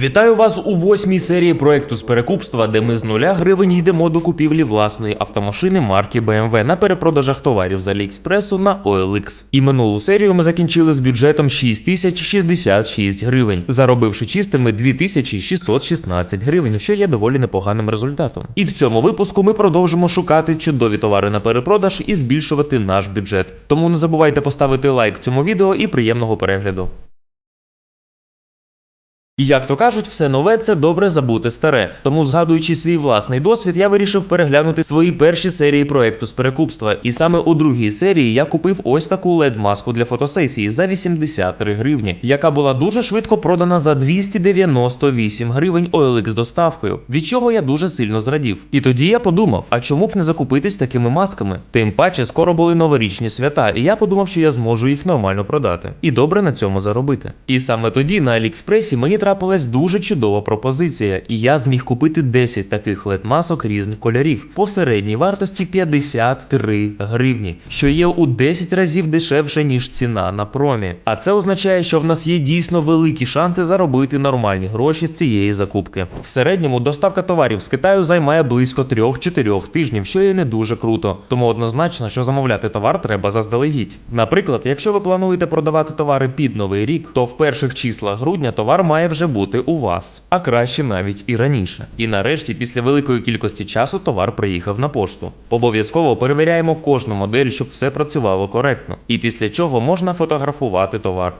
Вітаю вас у восьмій серії проекту з перекупства, де ми з нуля гривень йдемо до купівлі власної автомашини марки BMW на перепродажах товарів з Аліекспресу на OLX. І минулу серію ми закінчили з бюджетом 6066 гривень, заробивши чистими 2616 гривень, що є доволі непоганим результатом. І в цьому випуску ми продовжимо шукати чудові товари на перепродаж і збільшувати наш бюджет. Тому не забувайте поставити лайк цьому відео і приємного перегляду. І як то кажуть, все нове це добре забути старе. Тому, згадуючи свій власний досвід, я вирішив переглянути свої перші серії проекту з перекупства. І саме у другій серії я купив ось таку led маску для фотосесії за 83 гривні, яка була дуже швидко продана за 298 гривень OLX доставкою, від чого я дуже сильно зрадів. І тоді я подумав, а чому б не закупитись такими масками? Тим паче скоро були новорічні свята, і я подумав, що я зможу їх нормально продати і добре на цьому заробити. І саме тоді на Аліекспресі мені трапилась дуже чудова пропозиція, і я зміг купити 10 таких led масок різних кольорів по середній вартості 53 гривні, що є у 10 разів дешевше ніж ціна на промі. А це означає, що в нас є дійсно великі шанси заробити нормальні гроші з цієї закупки. В середньому доставка товарів з Китаю займає близько 3-4 тижнів, що є не дуже круто. Тому однозначно, що замовляти товар треба заздалегідь. Наприклад, якщо ви плануєте продавати товари під новий рік, то в перших числах грудня товар має вже бути у вас, а краще навіть і раніше. І нарешті, після великої кількості часу, товар приїхав на пошту. Обов'язково перевіряємо кожну модель, щоб все працювало коректно. І після чого можна фотографувати товар.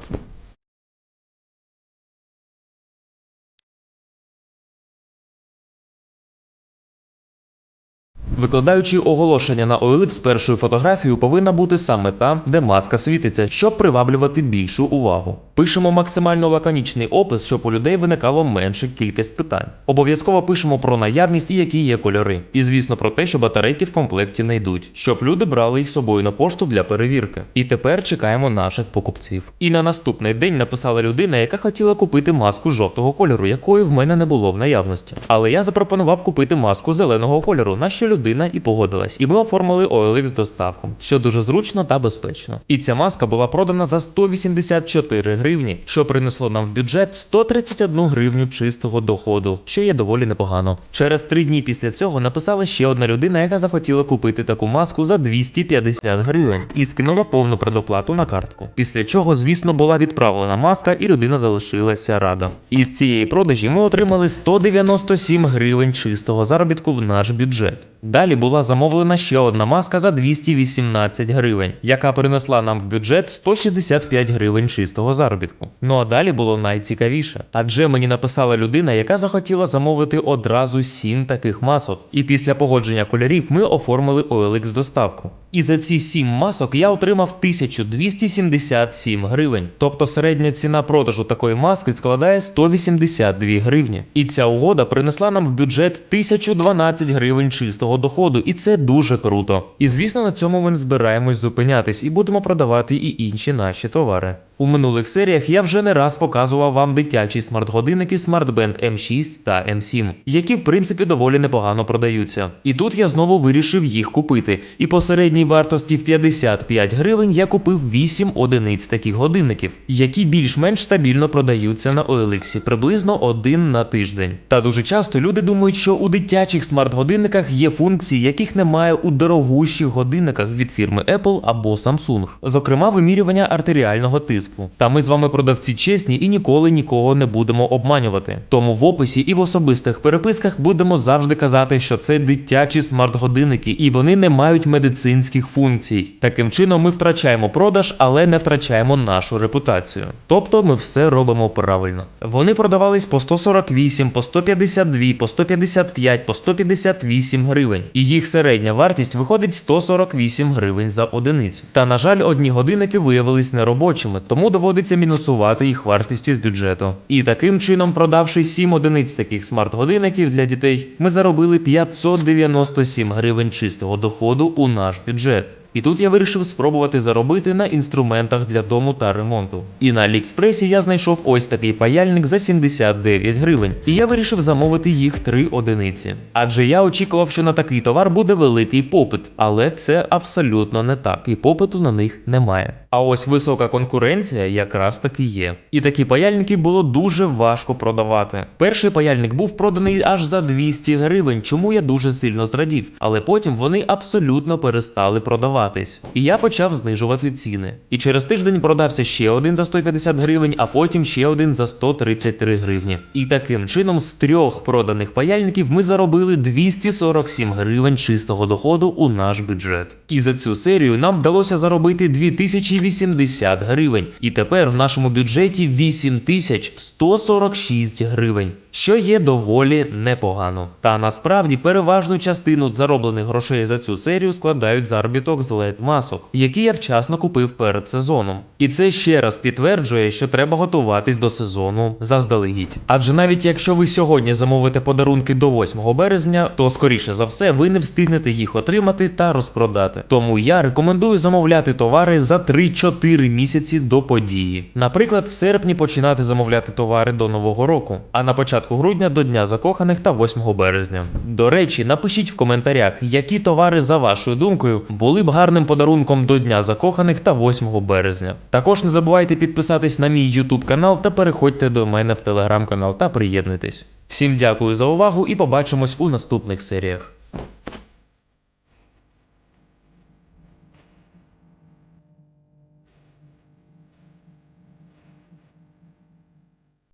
Викладаючи оголошення на OLX першою фотографією повинна бути саме та, де маска світиться, щоб приваблювати більшу увагу. Пишемо максимально лаконічний опис, щоб у людей виникало менше кількість питань. Обов'язково пишемо про наявність і які є кольори. І звісно про те, що батарейки в комплекті не йдуть, щоб люди брали їх з собою на пошту для перевірки. І тепер чекаємо наших покупців. І на наступний день написала людина, яка хотіла купити маску жовтого кольору, якої в мене не було в наявності. Але я запропонував купити маску зеленого кольору, на що людина і погодилась. І ми оформили OLX доставку, що дуже зручно та безпечно. І ця маска була продана за 184 гривні, що принесло нам в бюджет 131 гривню чистого доходу, що є доволі непогано. Через три дні після цього написала ще одна людина, яка захотіла купити таку маску за 250 гривень і скинула повну предоплату на картку. Після чого, звісно, була відправлена маска, і людина залишилася рада. І з цієї продажі ми отримали 197 гривень чистого заробітку в наш бюджет. Далі була замовлена ще одна маска за 218 гривень, яка принесла нам в бюджет 165 гривень чистого заробітку. Ну а далі було найцікавіше, адже мені написала людина, яка захотіла замовити одразу 7 таких масок. І після погодження кольорів ми оформили OLX доставку. І за ці 7 масок я отримав 1277 гривень. Тобто середня ціна продажу такої маски складає 182 гривні. І ця угода принесла нам в бюджет 1012 гривень чистого доходу, і це дуже круто. І звісно, на цьому ми не збираємось зупинятись і будемо продавати і інші наші товари. У минулих серіях я вже не раз показував вам дитячі смарт-годинники SmartBand M6 та M7, які в принципі доволі непогано продаються. І тут я знову вирішив їх купити. І по середній вартості в 55 гривень я купив 8 одиниць таких годинників, які більш-менш стабільно продаються на OLX, приблизно один на тиждень. Та дуже часто люди думають, що у дитячих смарт-годинниках є функції, яких немає у дорогущих годинниках від фірми Apple або Samsung, зокрема вимірювання артеріального тиску. Та ми з вами продавці чесні і ніколи нікого не будемо обманювати. Тому в описі і в особистих переписках будемо завжди казати, що це дитячі смарт-годинники і вони не мають медицинських функцій. Таким чином ми втрачаємо продаж, але не втрачаємо нашу репутацію. Тобто ми все робимо правильно. Вони продавались по 148, по 152, по 155, по 158 гривень. І їх середня вартість виходить 148 гривень за одиницю. Та на жаль, одні годинники виявились неробочими, тому доводиться мінусувати їх вартість із бюджету. І таким чином, продавши 7 одиниць таких смарт-годинників для дітей, ми заробили 597 гривень чистого доходу у наш бюджет. І тут я вирішив спробувати заробити на інструментах для дому та ремонту. І на Аліекспресі я знайшов ось такий паяльник за 79 гривень, і я вирішив замовити їх три одиниці. Адже я очікував, що на такий товар буде великий попит, але це абсолютно не так, і попиту на них немає. А ось висока конкуренція якраз таки є. І такі паяльники було дуже важко продавати. Перший паяльник був проданий аж за 200 гривень, чому я дуже сильно зрадів. Але потім вони абсолютно перестали продаватись. І я почав знижувати ціни. І через тиждень продався ще один за 150 гривень, а потім ще один за 133 гривні. І таким чином з трьох проданих паяльників ми заробили 247 гривень чистого доходу у наш бюджет. І за цю серію нам вдалося заробити 2080 гривень. І тепер в нашому бюджеті 8146 гривень, що є доволі непогано. Та насправді переважну частину зароблених грошей за цю серію складають заробіток з LED масок, які я вчасно купив перед сезоном. І це ще раз підтверджує, що треба готуватись до сезону заздалегідь. Адже навіть якщо ви сьогодні замовите подарунки до 8 березня, то скоріше за все ви не встигнете їх отримати та розпродати. Тому я рекомендую замовляти товари за 3-4 місяці до події. Наприклад, в серпні починати замовляти товари до нового року, а на початку грудня до Дня закоханих та 8 березня. До речі, напишіть в коментарях, які товари, за вашою думкою, були б гарним подарунком до Дня закоханих та 8 березня. Також не забувайте підписатись на мій YouTube канал та переходьте до мене в телеграм канал та приєднуйтесь. Всім дякую за увагу і побачимось у наступних серіях.